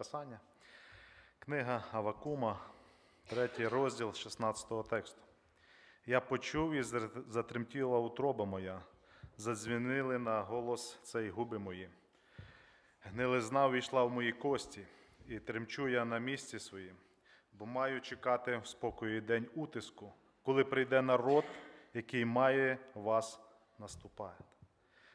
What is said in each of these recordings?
Писання. Книга Авакума, третій розділ 16 тексту. Я почув і затремтіла утроба моя, задзвінили на голос цей губи мої. Гнилизна війшла в мої кості, і тремчу я на місці своїм, бо маю чекати в спокої день утиску, коли прийде народ, який має вас наступає.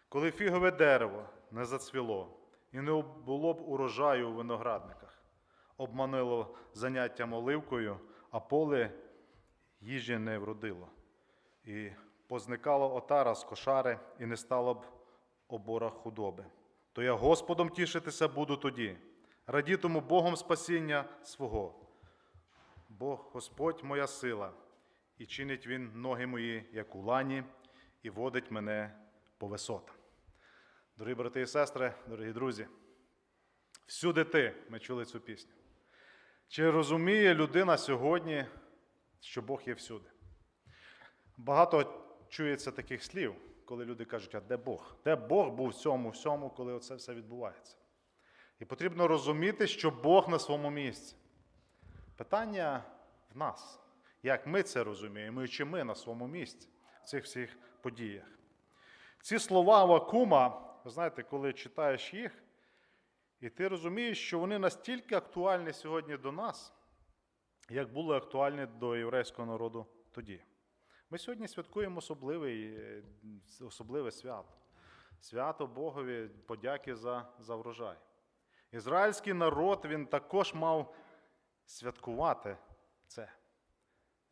Коли фігове дерево не зацвіло і не було б урожаю у виноградниках, обманило заняттям оливкою, а поле їжі не вродило, і позникало отара з кошари, і не стало б обора худоби. То я Господом тішитися буду тоді, радітиму Богом спасіння свого. Бог Господь моя сила, і чинить Він ноги мої, як у лані, і водить мене по висотам. Дорогі брати і сестри, дорогі друзі, всюди ти ми чули цю пісню. Чи розуміє людина сьогодні, що Бог є всюди? Багато чується таких слів, коли люди кажуть, а де Бог? Де Бог був в цьому всьому, коли оце все відбувається? І потрібно розуміти, що Бог на своєму місці. Питання в нас, як ми це розуміємо, і чи ми на своєму місці в цих всіх подіях. Ці слова Вакума, ви знаєте, коли читаєш їх, і ти розумієш, що вони настільки актуальні сьогодні до нас, як були актуальні до єврейського народу тоді. Ми сьогодні святкуємо особливий, е, особливе свято. Свято Богові, подяки за, за врожай. Ізраїльський народ він також мав святкувати це.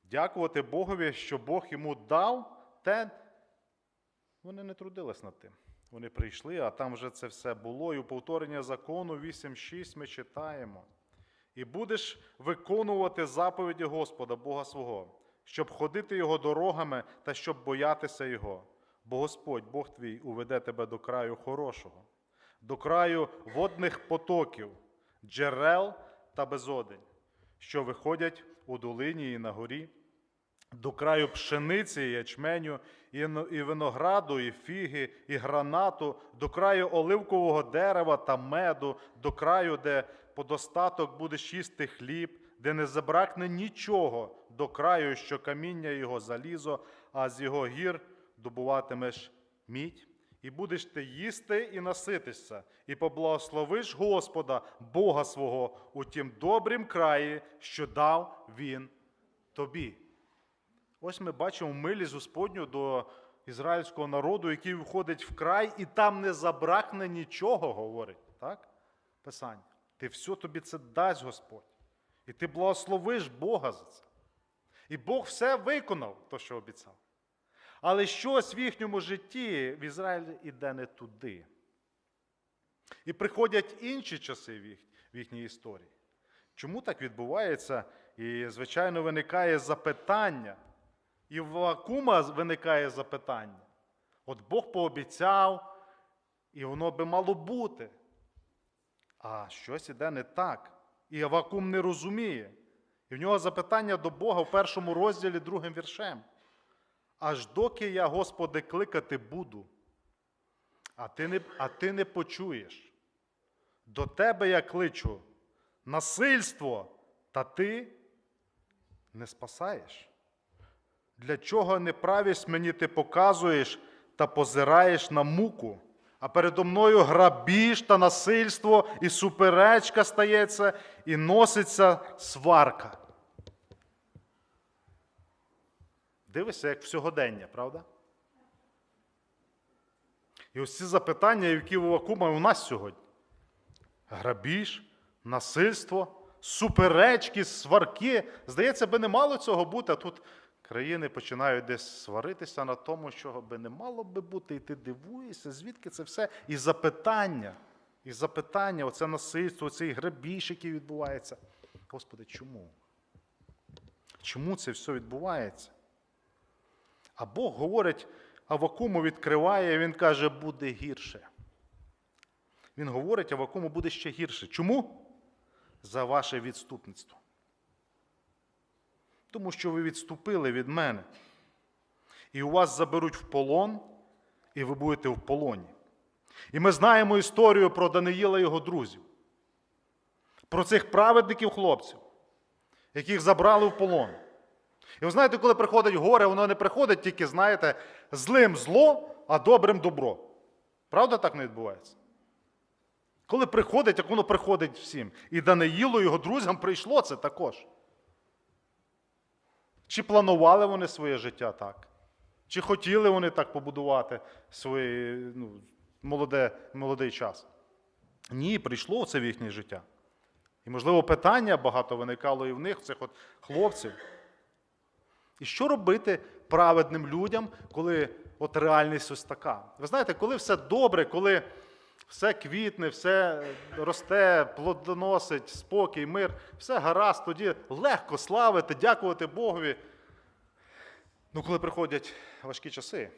Дякувати Богові, що Бог йому дав те, вони не трудились над тим. Вони прийшли, а там вже це все було. І у повторення закону 8.6 ми читаємо. І будеш виконувати заповіді Господа, Бога свого, щоб ходити Його дорогами та щоб боятися Його. Бо Господь, Бог твій, уведе тебе до краю хорошого, до краю водних потоків, джерел та безодень, що виходять у долині і на горі до краю пшениці, і ячменю, і винограду, і фіги, і гранату, до краю оливкового дерева та меду, до краю, де подостаток будеш їсти хліб, де не забракне нічого, до краю, що каміння його залізо, а з його гір добуватимеш мідь. І будеш ти їсти і наситишся, і поблагословиш Господа, Бога свого, у тім добрім краї, що дав Він тобі. Ось ми бачимо милість Господню до ізраїльського народу, який входить в край, і там не забракне нічого, говорить. Так? Писання. Ти все тобі це дасть Господь. І ти благословиш Бога за це. І Бог все виконав, то, що обіцяв. Але щось в їхньому житті в Ізраїлі іде не туди. І приходять інші часи в, в їхній історії. Чому так відбувається? І, звичайно, виникає запитання. І в Вакума виникає запитання. От Бог пообіцяв, і воно би мало бути. А щось іде не так. І Авакум не розуміє. І в нього запитання до Бога в першому розділі другим віршем. Аж доки я, Господи, кликати буду, а ти не, а ти не почуєш. До тебе я кличу насильство, та ти не спасаєш. Для чого неправість мені ти показуєш та позираєш на муку, а передо мною грабіж та насильство, і суперечка стається, і носиться сварка. Дивишся, як в сьогодення, правда? І ось ці запитання, які у Вакума у нас сьогодні: грабіж, насильство, суперечки, сварки. Здається, би не мало цього бути, а тут країни починають десь сваритися на тому, чого би не мало би бути, і ти дивуєшся, звідки це все? І запитання, і запитання, оце насильство, цей грабіж, який відбувається. Господи, чому? Чому це все відбувається? А Бог говорить, Авакуму відкриває, і він каже, буде гірше. Він говорить, Авакуму буде ще гірше. Чому? За ваше відступництво. Тому що ви відступили від мене. І у вас заберуть в полон, і ви будете в полоні. І ми знаємо історію про Даниїла і його друзів. про цих праведників хлопців, яких забрали в полон. І ви знаєте, коли приходить горе, воно не приходить тільки, знаєте, злим зло, а добрим добро. Правда так не відбувається? Коли приходить, як воно приходить всім. І Даниїлу, його друзям прийшло це також. Чи планували вони своє життя так? Чи хотіли вони так побудувати свій ну, молоде, молодий час? Ні, прийшло це в їхнє життя. І, можливо, питання багато виникало і в них, цих от хлопців. І що робити праведним людям, коли от реальність ось така? Ви знаєте, коли все добре, коли все квітне, все росте, плодоносить, спокій, мир, все гаразд, тоді легко славити, дякувати Богові. Ну, коли приходять важкі часи,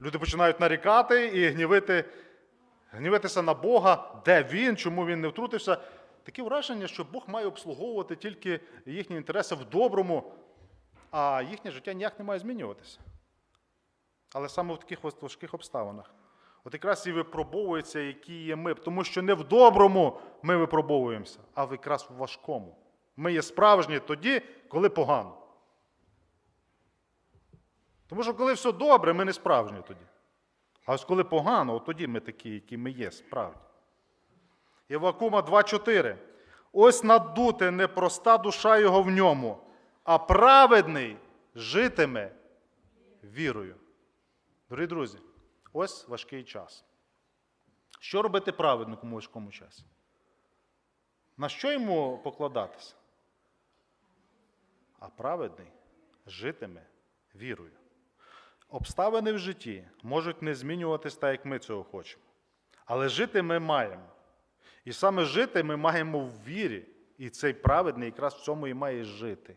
люди починають нарікати і гнівити, гнівитися на Бога, де він, чому він не втрутився. Таке враження, що Бог має обслуговувати тільки їхні інтереси в доброму, а їхнє життя ніяк не має змінюватися. Але саме в таких важких обставинах. От якраз і випробовується, які є ми. Тому що не в доброму ми випробовуємося, а якраз в важкому. Ми є справжні тоді, коли погано. Тому що коли все добре, ми не справжні тоді. А ось коли погано, от тоді ми такі, які ми є, справді. Євакума 2.4. Ось надуте непроста душа його в ньому, а праведний житиме вірою. Дорогі друзі, ось важкий час. Що робити праведнику у важкому часі? На що йому покладатися? А праведний житиме вірою. Обставини в житті можуть не змінюватись так, як ми цього хочемо. Але жити ми маємо. І саме жити ми маємо в вірі. І цей праведний якраз в цьому і має жити.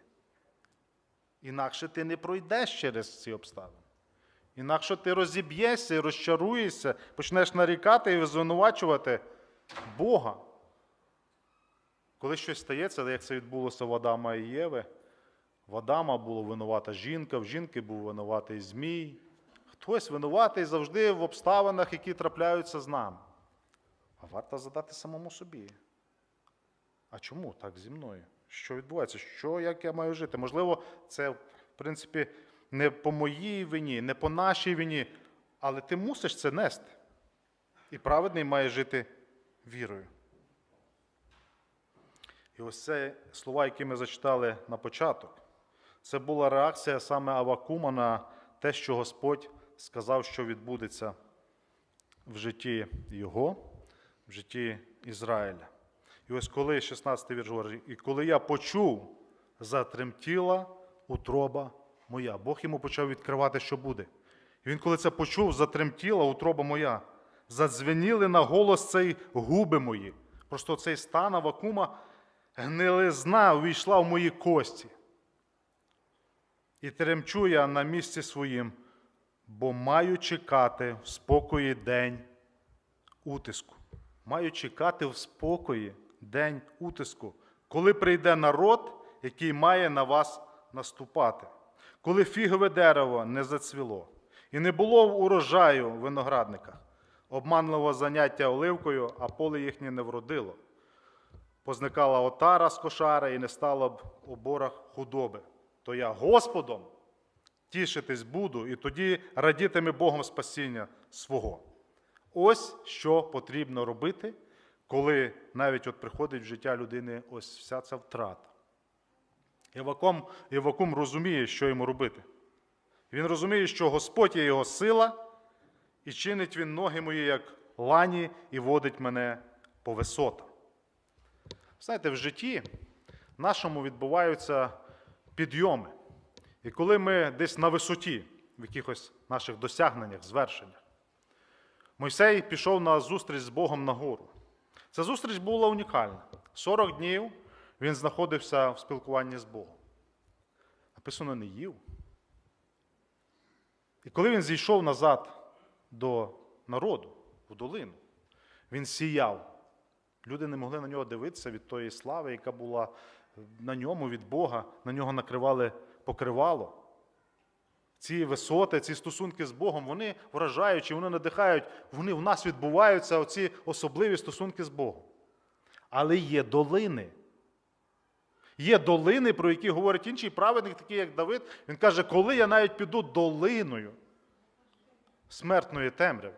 Інакше ти не пройдеш через ці обставини. Інакше ти розіб'єшся і розчаруєшся, почнеш нарікати і звинувачувати Бога. Коли щось стається, як це відбулося в Адама і Єви, в Адама була винувата жінка, в жінки був винуватий Змій. Хтось винуватий завжди в обставинах, які трапляються з нами. А варто задати самому собі. А чому так зі мною? Що відбувається? Що, як я маю жити? Можливо, це, в принципі, не по моїй вині, не по нашій вині, але ти мусиш це нести. І праведний має жити вірою. І ось це слова, які ми зачитали на початок, це була реакція саме Авакума на те, що Господь сказав, що відбудеться в житті його, в житті Ізраїля. І ось коли 16 вірш говорить, і коли я почув, затремтіла утроба моя. Бог йому почав відкривати, що буде. І він, коли це почув, затремтіла утроба моя. Задзвеніли на голос цей губи мої. Просто цей стан Авакума гнилизна увійшла в мої кості. І тремчу я на місці своїм, бо маю чекати в спокої день утиску. Маю чекати в спокої день утиску, коли прийде народ, який має на вас наступати, коли фігове дерево не зацвіло, і не було урожаю в виноградниках, обманливого заняття оливкою, а поле їхнє не вродило. Позникала отара з кошара і не стало б у борах худоби. То я Господом тішитись буду, і тоді радітиме Богом спасіння свого. Ось що потрібно робити, коли навіть от приходить в життя людини ось вся ця втрата. Євакум, Євакум розуміє, що йому робити. Він розуміє, що Господь є його сила, і чинить він ноги мої, як лані, і водить мене по висотам. Знаєте, в житті нашому відбуваються підйоми. І коли ми десь на висоті, в якихось наших досягненнях, звершеннях, Мойсей пішов на зустріч з Богом на гору. Ця зустріч була унікальна. 40 днів він знаходився в спілкуванні з Богом. Написано, не їв. І коли він зійшов назад до народу, в долину, він сіяв. Люди не могли на нього дивитися від тої слави, яка була на ньому від Бога, на нього накривали покривало. Ці висоти, ці стосунки з Богом, вони вражаючі, вони надихають, вони в нас відбуваються, оці особливі стосунки з Богом. Але є долини, Є долини, про які говорить інший праведник, такий як Давид. Він каже, коли я навіть піду долиною смертної темряви.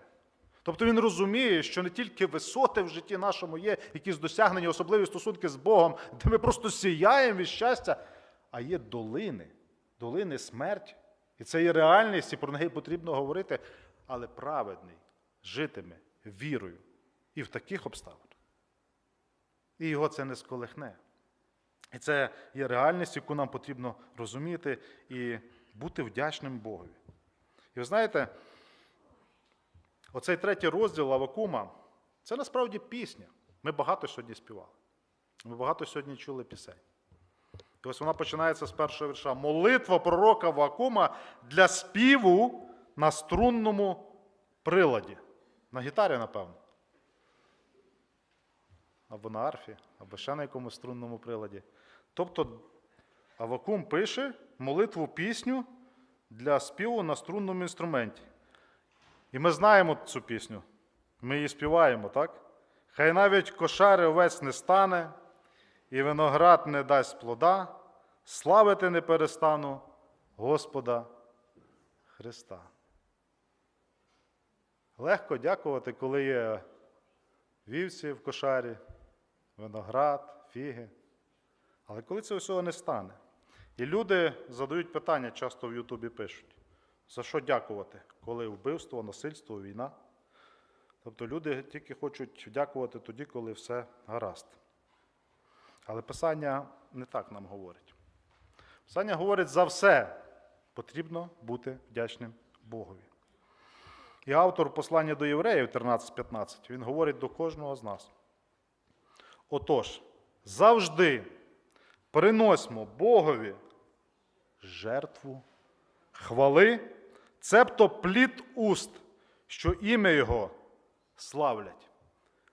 Тобто він розуміє, що не тільки висоти в житті нашому є, якісь досягнення, особливі стосунки з Богом, де ми просто сіяємо від щастя, а є долини, долини смерті. І це є реальність, і про неї потрібно говорити, але праведний житиме вірою і в таких обставинах. І його це не сколихне. І це є реальність, яку нам потрібно розуміти і бути вдячним Богові. І ви знаєте, оцей третій розділ Авакума це насправді пісня. Ми багато сьогодні співали. Ми багато сьогодні чули пісень. І ось вона починається з першого вірша. Молитва пророка Авакума для співу на струнному приладі. На гітарі, напевно. Або на арфі, або ще на якомусь струнному приладі. Тобто Авакум пише молитву пісню для співу на струнному інструменті. І ми знаємо цю пісню. Ми її співаємо, так? Хай навіть кошари овець не стане, і виноград не дасть плода, славити не перестану Господа Христа. Легко дякувати, коли є вівці в кошарі, виноград, фіги. Але коли це всього не стане? І люди задають питання, часто в Ютубі пишуть, за що дякувати, коли вбивство, насильство, війна. Тобто люди тільки хочуть дякувати тоді, коли все гаразд. Але Писання не так нам говорить. Писання говорить за все потрібно бути вдячним Богові. І автор послання до євреїв 13.15, він говорить до кожного з нас. Отож, завжди приносимо Богові жертву, хвали, цебто плід уст, що ім'я Його славлять.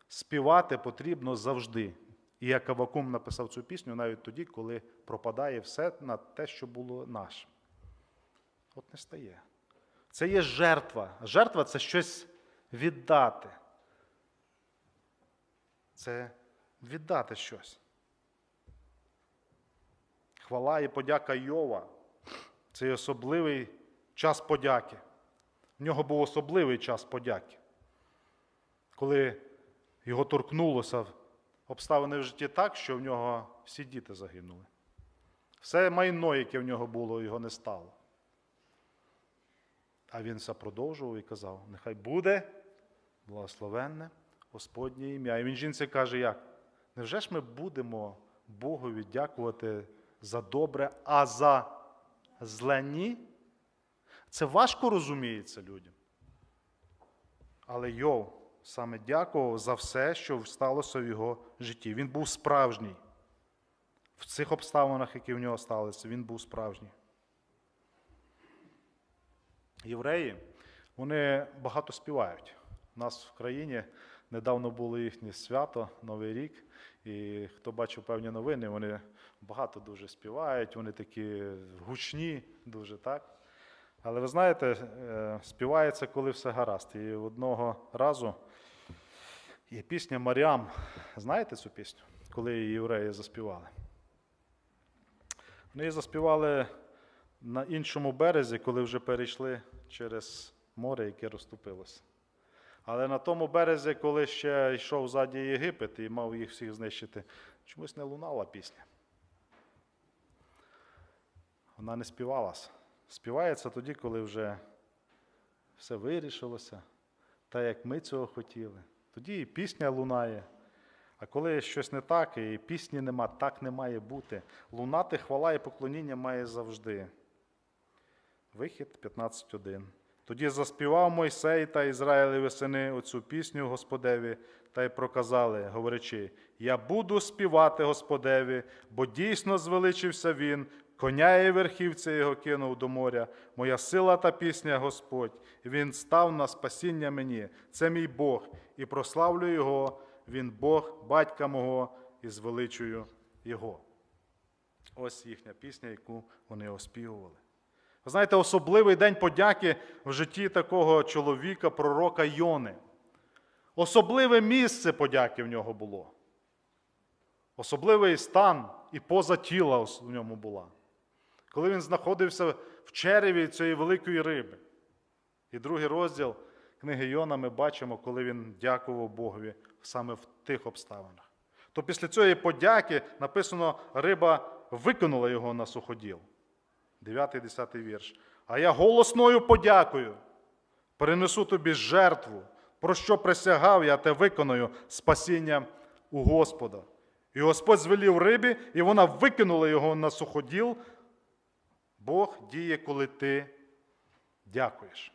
Співати потрібно завжди. І як Авакум написав цю пісню навіть тоді, коли пропадає все на те, що було наше. От не стає. Це є жертва. Жертва це щось віддати. Це віддати щось. Хвала і подяка Йова. Це особливий час подяки. В нього був особливий час подяки. Коли його торкнулося обставини в житті так, що в нього всі діти загинули. Все майно, яке в нього було, його не стало. А він все продовжував і казав: нехай буде благословенне Господнє ім'я. І він жінці каже, як? Невже ж ми будемо Богові дякувати за добре, а за зле ні? Це важко розуміється людям. Але Йов саме дякував за все, що сталося в його житті. Він був справжній. В цих обставинах, які в нього сталися, він був справжній. Євреї, вони багато співають. У нас в країні недавно було їхнє свято, Новий рік. І хто бачив певні новини, вони багато дуже співають, вони такі гучні, дуже так. Але ви знаєте, е, співається, коли все гаразд. І одного разу є пісня Маріам. Знаєте цю пісню, коли її євреї заспівали? Вони її заспівали на іншому березі, коли вже перейшли через море, яке розступилося. Але на тому березі, коли ще йшов ззаді Єгипет і мав їх всіх знищити, чомусь не лунала пісня. Вона не співалася. Співається тоді, коли вже все вирішилося, так як ми цього хотіли. Тоді і пісня лунає. А коли щось не так, і пісні нема, так не має бути. Лунати хвала і поклоніння має завжди. Вихід 15.1. Тоді заспівав Мойсей та Ізраїлеві сини оцю пісню Господеві та й проказали, говорячи: Я буду співати Господеві, бо дійсно звеличився він, коня і верхівця його кинув до моря. Моя сила та пісня Господь, він став на спасіння мені. Це мій Бог, і прославлю Його, він Бог, батька мого, і звеличую Його. Ось їхня пісня, яку вони оспівували. Ви знаєте, особливий день подяки в житті такого чоловіка, пророка Йони. Особливе місце подяки в нього було. Особливий стан і поза тіла у ньому була. Коли він знаходився в череві цієї великої риби. І другий розділ книги Йона ми бачимо, коли він дякував Богові саме в тих обставинах. То після цієї подяки написано, риба викинула його на суходіл. 9-10 вірш. А я голосною подякою принесу тобі жертву, про що присягав я, те виконую спасіння у Господа. І Господь звелів рибі, і вона викинула його на суходіл. Бог діє, коли ти дякуєш.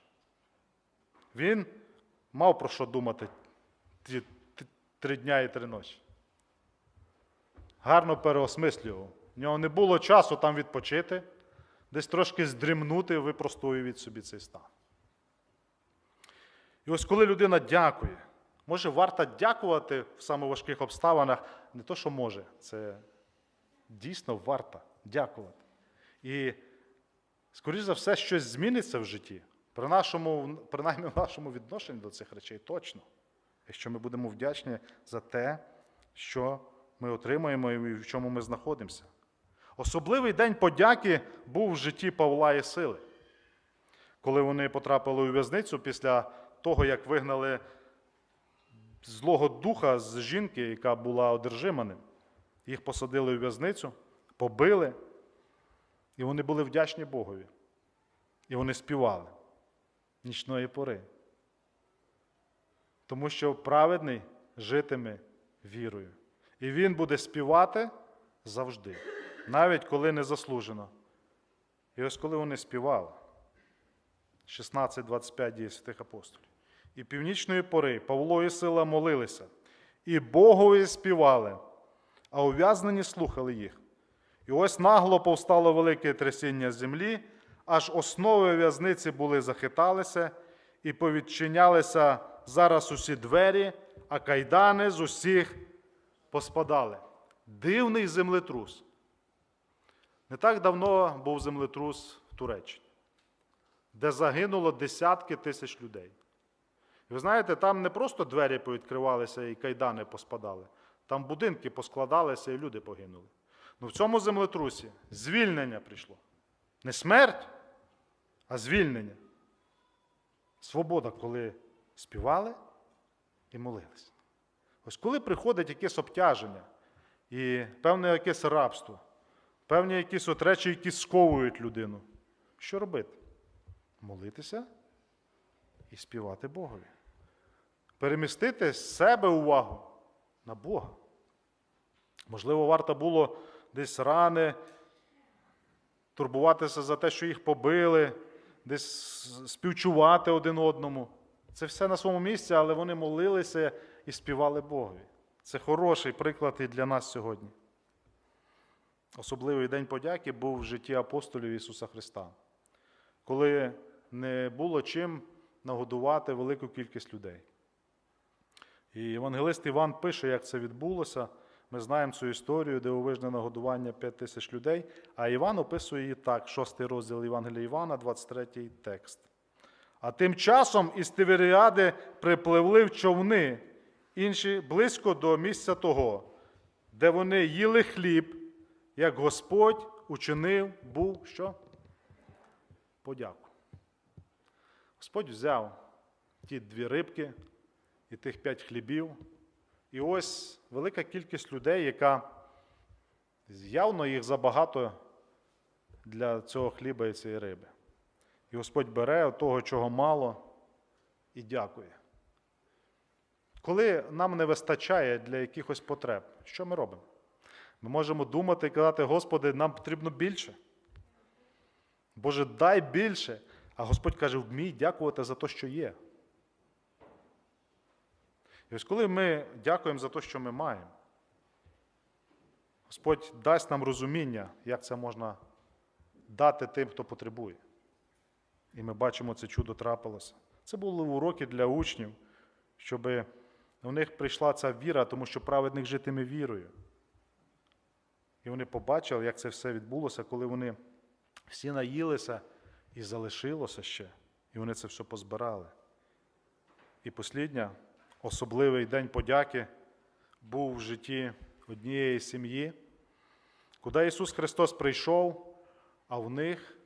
Він мав про що думати ті- три дня і три ночі. Гарно переосмислював. В нього не було часу там відпочити, десь трошки здрімнути, випростовує від собі цей стан. І ось коли людина дякує, може варто дякувати в саме важких обставинах, не то, що може, це дійсно варто дякувати. І, скоріш за все, щось зміниться в житті, при нашому, принаймні в нашому відношенні до цих речей точно. Якщо ми будемо вдячні за те, що ми отримуємо і в чому ми знаходимося. Особливий день подяки був в житті Павла і Сили, коли вони потрапили у в'язницю після того, як вигнали злого духа з жінки, яка була одержима ним. Їх посадили у в'язницю, побили, і вони були вдячні Богові. І вони співали нічної пори. Тому що праведний житиме вірою. І він буде співати завжди, навіть коли не заслужено. І ось коли вони співали, 16-25 дій святих апостолів. І північної пори Павло і Сила молилися, і Богові співали, а ув'язнені слухали їх. І ось нагло повстало велике трясіння землі, аж основи в'язниці були захиталися, і повідчинялися зараз усі двері, а кайдани з усіх поспадали. Дивний землетрус. Не так давно був землетрус в Туреччині, де загинуло десятки тисяч людей. І ви знаєте, там не просто двері повідкривалися і кайдани поспадали, там будинки поскладалися і люди погинули. Ну в цьому землетрусі звільнення прийшло. Не смерть, а звільнення. Свобода, коли співали і молились. Ось коли приходить якесь обтяження і певне якесь рабство, певні якісь от речі, які сковують людину, що робити? Молитися і співати Богові. Перемістити з себе увагу на Бога. Можливо, варто було десь рани, турбуватися за те, що їх побили, десь співчувати один одному. Це все на своєму місці, але вони молилися і співали Богові. Це хороший приклад і для нас сьогодні. Особливий день подяки був в житті апостолів Ісуса Христа, коли не було чим нагодувати велику кількість людей. І євангелист Іван пише, як це відбулося. Ми знаємо цю історію, дивовижне нагодування 5 тисяч людей. А Іван описує її так, 6 розділ Євангелія Івана, 23 текст. А тим часом із Тиверіади припливли в човни, інші близько до місця того, де вони їли хліб, як Господь учинив, був що? Подяку. Господь взяв ті дві рибки і тих п'ять хлібів. І ось велика кількість людей, яка явно їх забагато для цього хліба і цієї риби. І Господь бере того, чого мало, і дякує. Коли нам не вистачає для якихось потреб, що ми робимо? Ми можемо думати і казати, Господи, нам потрібно більше. Боже, дай більше. А Господь каже, вмій дякувати за те, що є. І ось коли ми дякуємо за те, що ми маємо, Господь дасть нам розуміння, як це можна дати тим, хто потребує. І ми бачимо, це чудо трапилося. Це були уроки для учнів, щоб у них прийшла ця віра, тому що праведник житиме вірою. І вони побачили, як це все відбулося, коли вони всі наїлися і залишилося ще, і вони це все позбирали. І послідня, особливий день подяки був в житті однієї сім'ї, куди Ісус Христос прийшов, а в них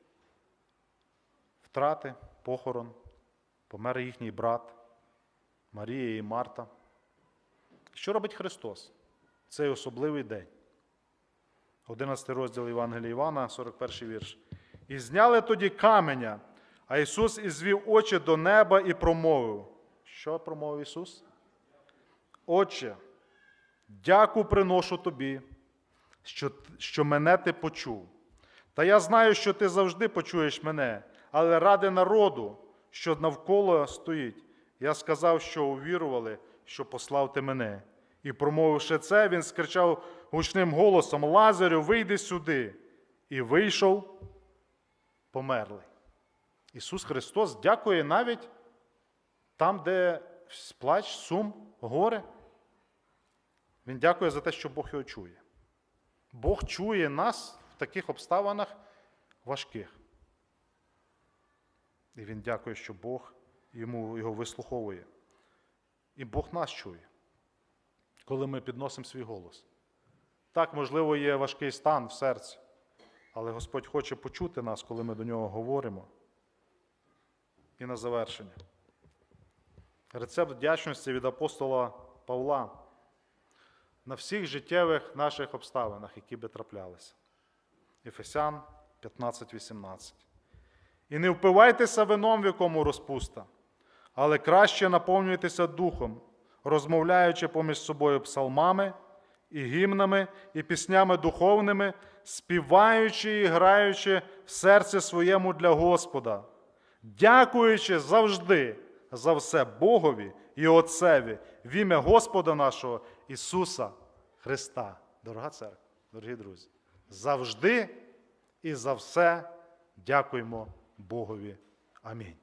втрати, похорон, помер їхній брат, Марія і Марта. Що робить Христос? в Цей особливий день. 11 розділ Євангелія Івана, 41 вірш. І зняли тоді каменя, а Ісус ізвів очі до неба і промовив. Що промовив Ісус? Отче, дяку приношу тобі, що, що мене ти почув. Та я знаю, що ти завжди почуєш мене, але ради народу, що навколо стоїть, я сказав, що увірували, що послав ти мене. І, промовивши це, він скричав гучним голосом: Лазарю, вийди сюди. І вийшов померлий. Ісус Христос дякує навіть там, де плач, сум, горе. Він дякує за те, що Бог його чує. Бог чує нас в таких обставинах важких. І він дякує, що Бог йому його вислуховує. І Бог нас чує, коли ми підносимо свій голос. Так, можливо, є важкий стан в серці, але Господь хоче почути нас, коли ми до нього говоримо. І на завершення. Рецепт вдячності від апостола Павла на всіх життєвих наших обставинах, які би траплялися. Ефесян 15.18. І не впивайтеся вином, в якому розпуста, але краще наповнюйтеся духом, розмовляючи поміж собою псалмами і гімнами, і піснями духовними, співаючи і граючи в серці своєму для Господа, дякуючи завжди за все Богові і Отцеві в ім'я Господа нашого Ісуса Христа. Дорога церква, дорогі друзі, завжди і за все дякуємо Богові. Амінь.